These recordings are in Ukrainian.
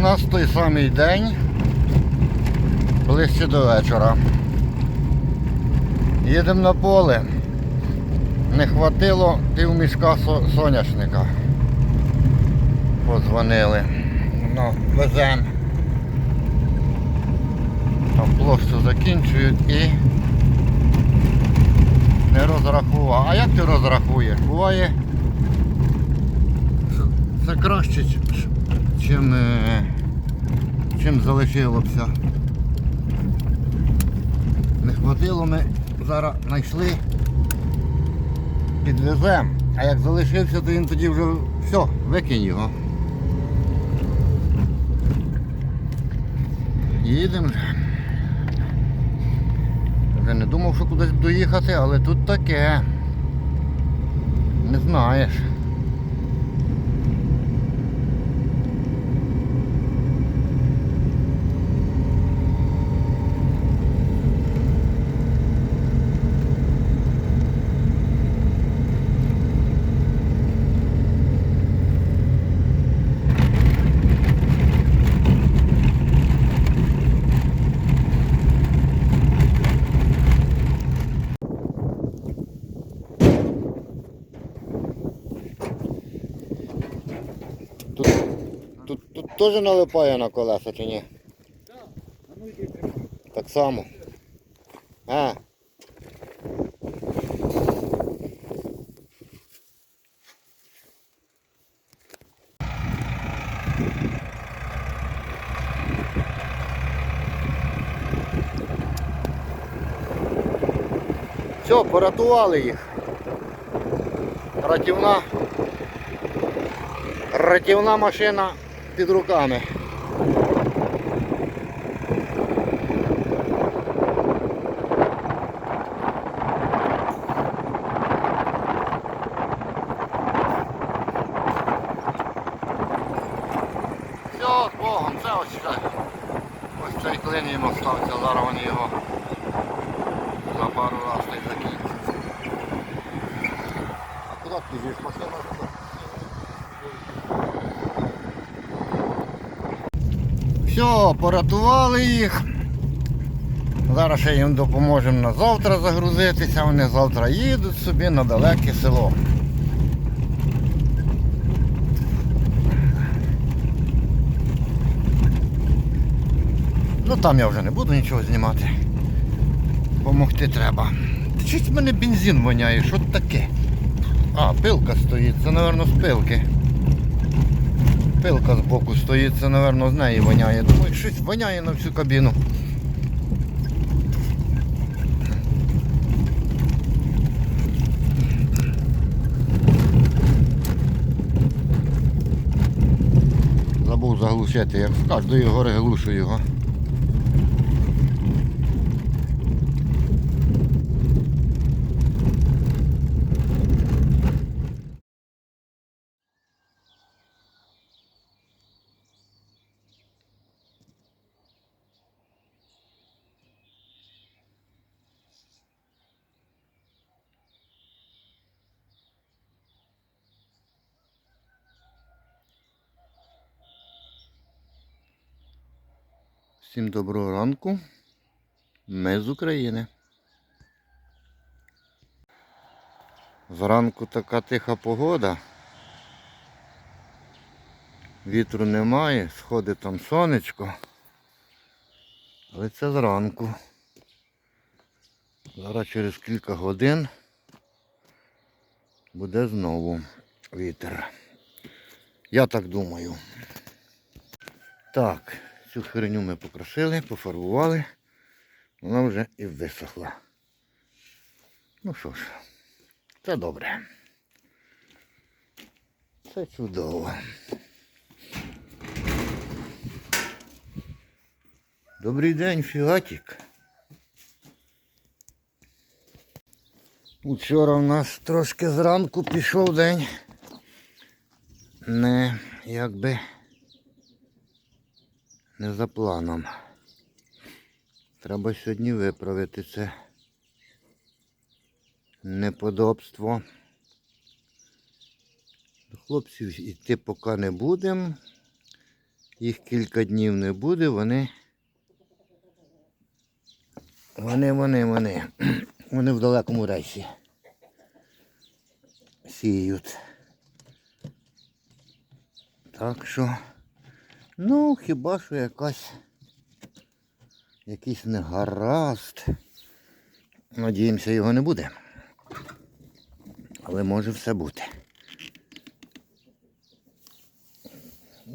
нас той самий день, ближче до вечора. Їдемо на поле. Не хватило півмішка со- соняшника. Позвонили. Ну, веземо. Там площу закінчують і не розрахував. А як ти розрахуєш? Буває, це краще, чим, е, чим залишилося. Не хватило, ми зараз знайшли, підвеземо. А як залишився, то він тоді вже все, викинь його. Їдемо вже. Вже не думав, що кудись доїхати, але тут таке. Не знаєш. Тут, тут, тут теж налипає на колеса чи ні? Так само. А. Все, порятували їх. Ратівна. Ратівна машина під руками. Все, з Богом, це ось ще. Ось цей клин їм остався, зараз вони його за пару разів та й закінчать. А куди ти біжиш? Машина туди. Все, порятували їх. Зараз ще їм допоможемо на завтра загрузитися. Вони завтра їдуть собі на далеке село. Ну там я вже не буду нічого знімати. Помогти треба. Щось в мене бензин воняє, що таке? А, пилка стоїть, це, мабуть, з пилки. Пилка збоку стоїть, це, мабуть, з неї воняє. Думаю, щось воняє на всю кабіну. Забув заглушити, як з кожної гори глушу його. Всім доброго ранку. Ми з України. Зранку така тиха погода. Вітру немає, сходить там сонечко. Але це зранку. Зараз через кілька годин буде знову вітер. Я так думаю. Так, цю херню ми покрасили, пофарбували. Вона вже і висохла. Ну що ж, це добре. Це чудово. Добрий день, фігатик. Вчора в нас трошки зранку пішов день. Не якби не за планом. Треба сьогодні виправити це неподобство. До хлопців йти поки не будемо. Їх кілька днів не буде, вони. Вони, вони, вони. Вони в далекому рейсі. Сіють. Так що. Ну, хіба що якась. Якийсь негаразд. Надіємося, його не буде. Але може все бути.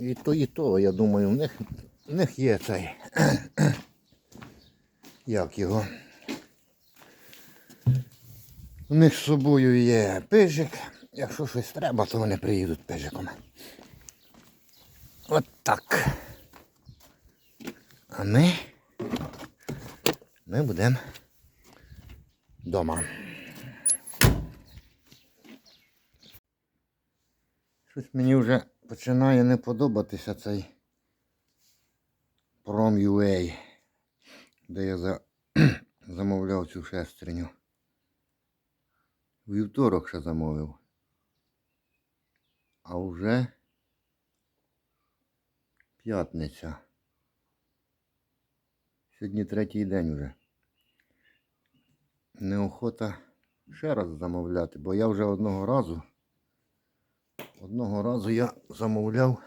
І то, і то, я думаю, в них, в них є цей. Як його? У них з собою є пижик. Якщо щось треба, то вони приїдуть пижиком. От так. А ми. Ми будемо вдома. Щось мені вже починає не подобатися цей Prom.ua, де я за... замовляв цю шестерню. Вівторок ще замовив. А вже п'ятниця. Сьогодні третій день вже. Неохота ще раз замовляти, бо я вже одного разу. Одного разу я замовляв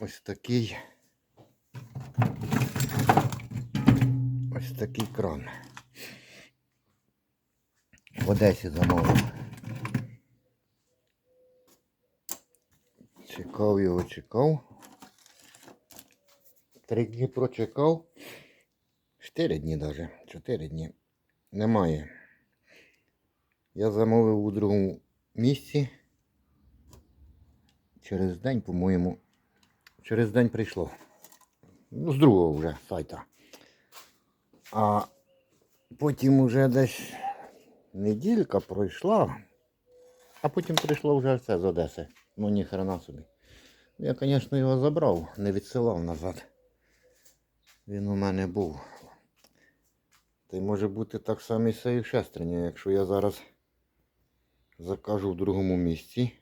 ось такий ось такий кран. В Одесі замовив. Чекав його, чекав. Три дні прочекав. Чотири дні навіть. Чотири дні. Немає. Я замовив у другому місці. Через день, по-моєму, через день прийшло. Ну, з другого вже сайта. А потім вже десь неділька пройшла, а потім прийшло вже все з Одеси. Ну ні хрена собі. Я, звісно, його забрав, не відсилав назад. Він у мене був. Та й може бути так само і з цією шестернею, якщо я зараз закажу в другому місці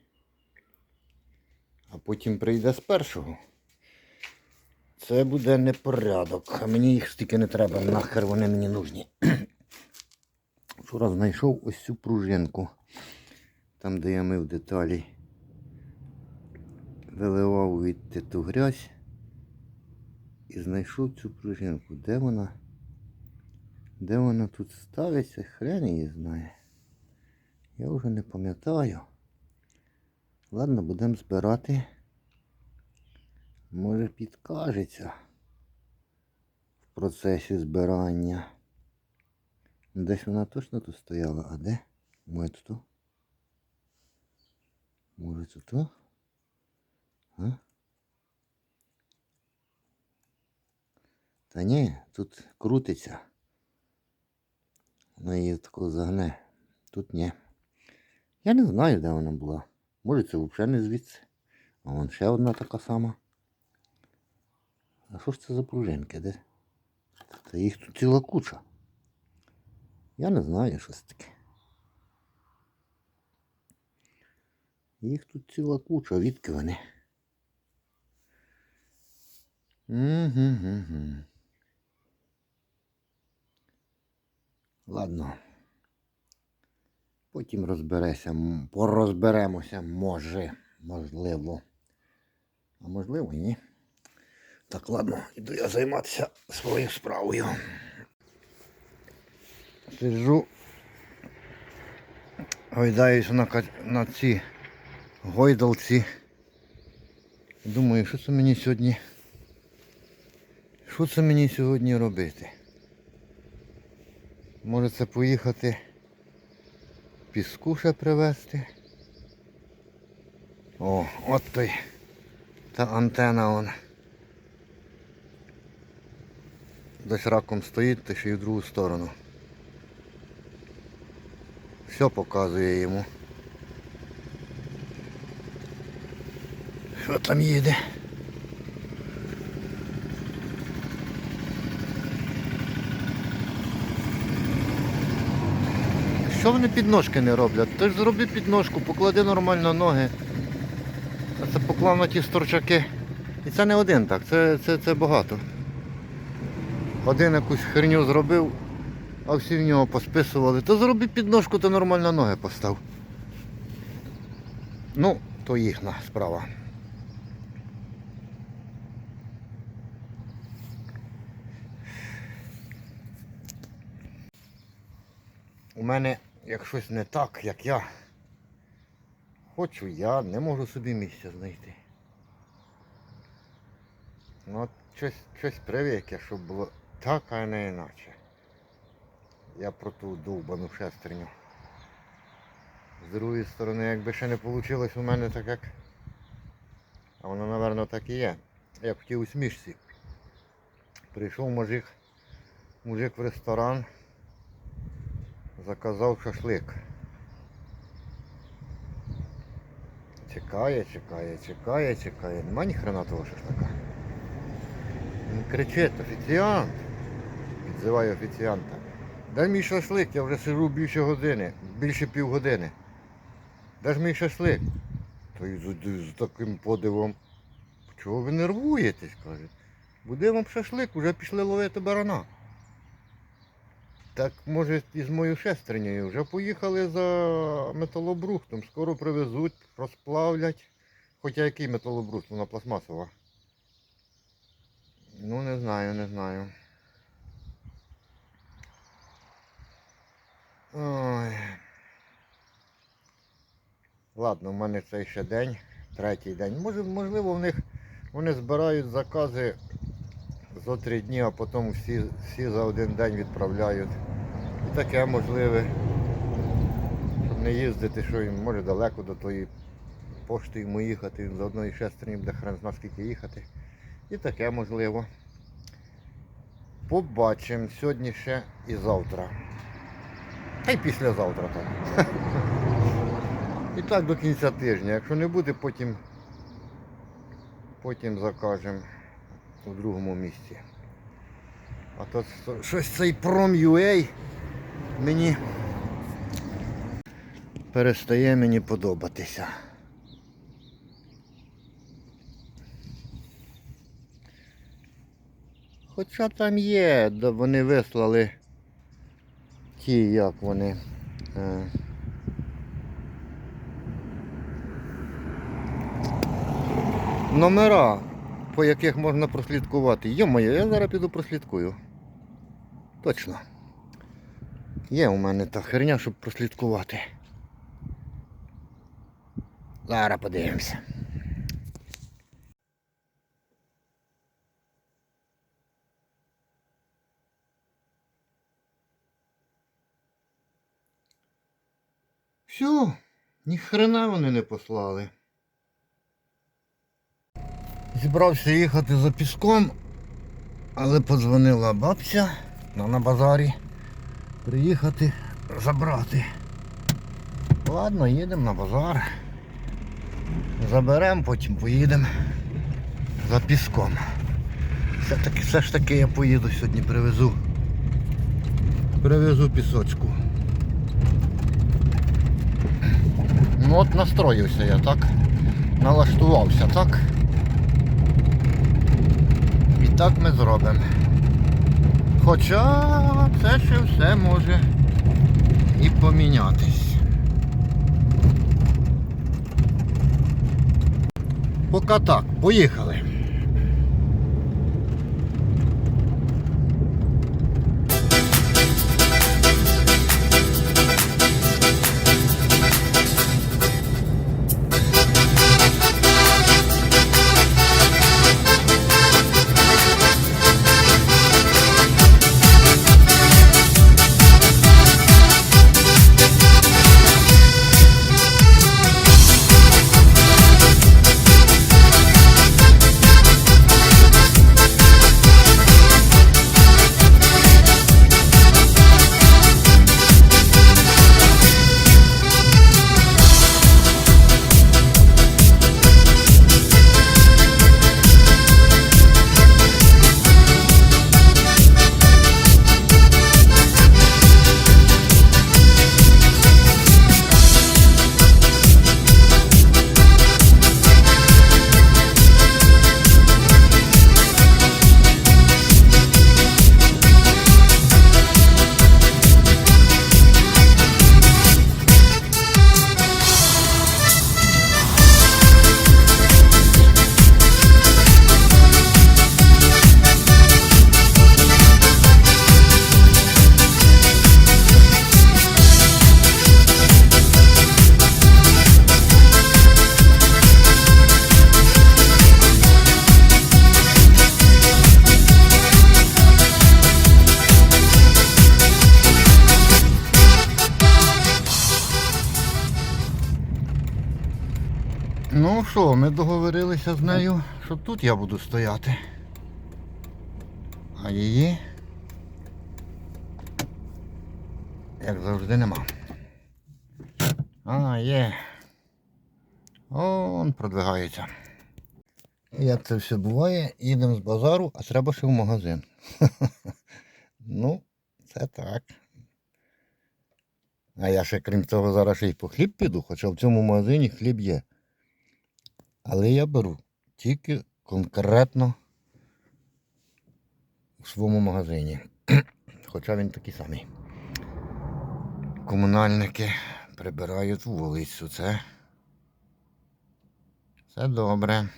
а потім прийде з першого. Це буде непорядок. А мені їх стільки не треба, нахер вони мені нужні. Вчора знайшов ось цю пружинку. Там, де я мив деталі. Виливав від ту грязь. І знайшов цю пружинку. Де вона? Де вона тут ставиться? Хрен її знає. Я вже не пам'ятаю. Ладно, будемо збирати. Може підкажеться в процесі збирання. Десь вона точно тут стояла, а де? Може тут? Може тут? А? Та ні, тут крутиться. Вона її тако загне. Тут ні. Я не знаю, де вона була. Може це взагалі не звідси. А вон ще одна така сама. А що ж це за пружинки? Де? Та їх тут ціла куча. Я не знаю, що це таке. Їх тут ціла куча, відки вони? Угу-гу-гу. Ладно. Потім розбереся, порозберемося, може, можливо. А можливо, ні. Так, ладно, іду я займатися своєю справою. Сиджу, гойдаюся на, на ці гойдалці. Думаю, що це мені сьогодні. Що це мені сьогодні робити? Може це поїхати піску ще привезти. О, от той. Та антена он. Десь раком стоїть, та ще й в другу сторону. Все показує йому. Що там їде? Що вони підножки не роблять? Ти ж зроби підножку, поклади нормально ноги. А це поклав на ті сторчаки І це не один так, це, це, це багато. Один якусь херню зробив, а всі в нього посписували. То зроби підножку, то нормально ноги постав. Ну, то їхня справа. У мене як щось не так, як я. Хочу я, не можу собі місця знайти. Ну, щось, щось привик я, щоб було так, а не іначе. Я про ту довбану шестерню. З другої сторони, якби ще не вийшло у мене так як. А воно, напевно, так і є. Я б хотів у смішці. Прийшов мужик, мужик в ресторан, заказав шашлик. Чекає, чекає, чекає, чекає. Нема ні хрена того шашлика. Він кричить, офіціант. Відзиває офіціанта. Дай мій шашлик, я вже сижу більше години, більше півгодини. Де ж мій шашлик? Той з, з таким подивом. Чого ви нервуєтесь? каже. Буде вам шашлик, вже пішли ловити барана. Так може із моєю шестернею. Вже поїхали за металобрухтом. Скоро привезуть, розплавлять. Хоча який металобрухт, вона пластмасова. Ну не знаю, не знаю. Ой. Ладно, в мене цей ще день, третій день. Може, можливо, в них вони збирають закази за три дні, а потім всі, всі за один день відправляють. І таке можливе. Щоб не їздити, що їм може далеко до тої пошти йому їхати, з одної шестерні буде хрен зна скільки їхати. І таке можливо. Побачимо сьогодні ще і завтра. Та й післязавтра так. І так до кінця тижня. Якщо не буде, потім, потім закажемо у другому місці. А то щось цей Prom.ua мені перестає мені подобатися. Хоча там є, вони вислали ті, як вони. Е, номера, по яких можна прослідкувати. Йо-моє, я зараз піду прослідкую. Точно. Є у мене та херня, щоб прослідкувати. Зараз подивимося. Все, ні хрена вони не послали. Зібрався їхати за піском, але подзвонила бабця на, базарі приїхати забрати. Ладно, їдемо на базар. Заберемо, потім поїдемо за піском. Все, таки, все ж таки я поїду сьогодні, привезу. Привезу пісочку. Ну от настроївся я так. Налаштувався так. Так ми зробимо. Хоча це ще все може і помінятись. Поки так, поїхали. Ми договорилися з нею, що тут я буду стояти. А її, як завжди, нема. А, є. О, він продвигається. Як це все буває, їдемо з базару, а треба ще в магазин. ну, це так. А я ще крім того зараз ще й по хліб піду, хоча в цьому магазині хліб є. Але я беру тільки конкретно у своєму магазині. Хоча він такий самий. Комунальники прибирають вулицю. Це, це добре.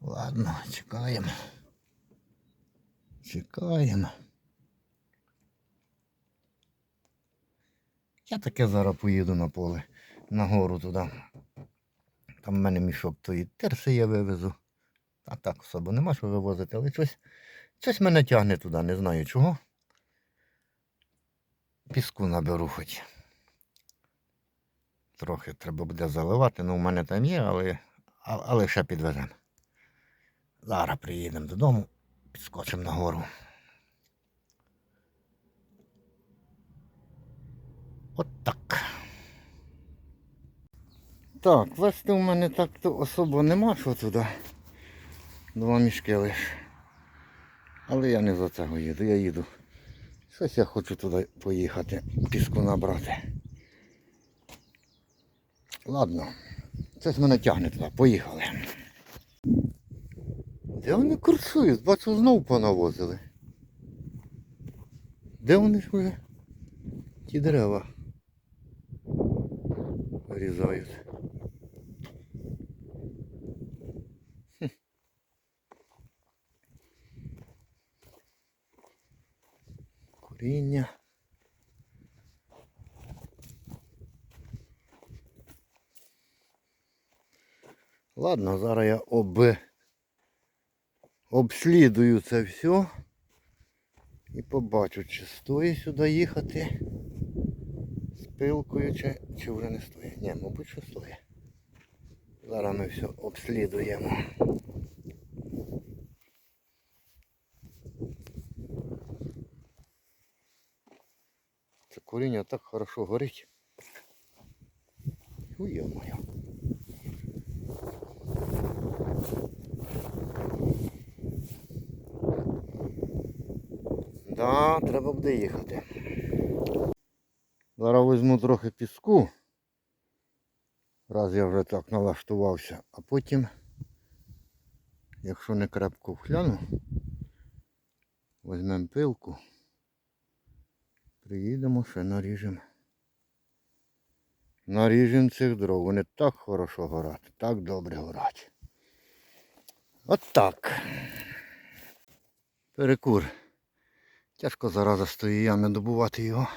Ладно, чекаємо. Чекаємо. Я таке зараз поїду на поле, на гору туди. Там в мене мішок тої терси я вивезу. А так особо нема що вивозити, але щось, щось мене тягне туди, не знаю чого. Піску наберу хоч. Трохи треба буде заливати, ну в мене там є, але, але ще підвеземо. Зараз приїдемо додому, підскочимо на гору. От так. Так, вести у мене так-то особо нема що туди. Два мішки лиш. Але я не за цього їду, я їду. Щось я хочу туди поїхати, піску набрати. Ладно, щось мене тягне туди, поїхали. Де вони курсують? Бачу, знов понавозили. Де вони вже? Ті дерева вирізають. Хм. Ладно, зараз я об... обслідую це все і побачу, чи стоїть сюди їхати пилкою, чи, чи вже не стоїть. Ні, мабуть, що стоїть. Зараз ми все обслідуємо. Це коріння так хорошо горить. Ой, моя. Да, треба буде їхати. Зараз візьму трохи піску. Раз я вже так налаштувався, а потім, якщо не крепко вхляну, візьмемо пилку, приїдемо ще наріжемо. Наріжемо цих дров. Вони так хорошо горять, так добре горять. От так. Перекур. Тяжко зараза з тої ями добувати його.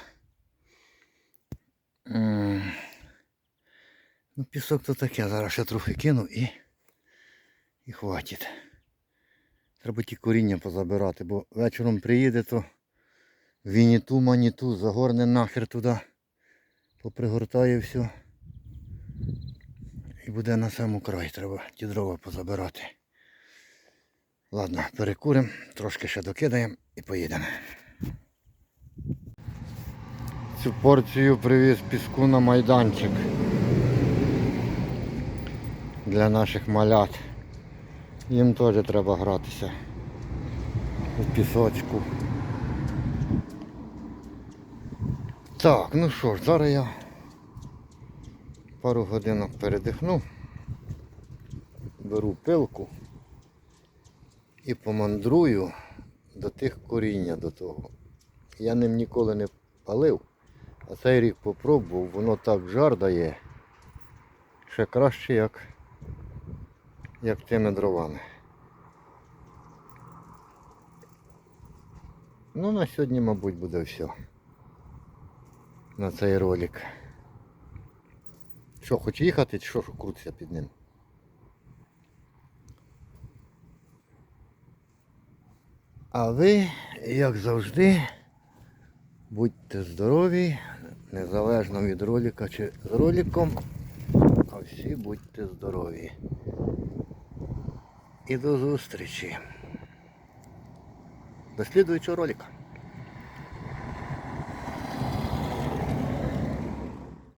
Ну, пісок то таке, зараз ще трохи кину і, і хватить. Треба ті коріння позабирати, бо вечором приїде, то вініту, маніту, загорне нахер туди, попригортає все. І буде на самому край, треба ті дрова позабирати. Ладно, перекуримо, трошки ще докидаємо і поїдемо. Цю порцію привіз піску на майданчик для наших малят. Їм теж треба гратися у пісочку. Так, ну що ж, зараз я пару годинок передихну, беру пилку і помандрую до тих коріння до того. Я ним ніколи не палив, а цей рік попробував, воно так жар дає. Ще краще, як, як тими дровами. Ну на сьогодні, мабуть, буде все. На цей ролик. Що, хоч їхати, чи що, що крутиться під ним? А ви, як завжди, Будьте здорові, незалежно від ролика чи з роликом. А всі будьте здорові. І до зустрічі. До слідуючого ролика.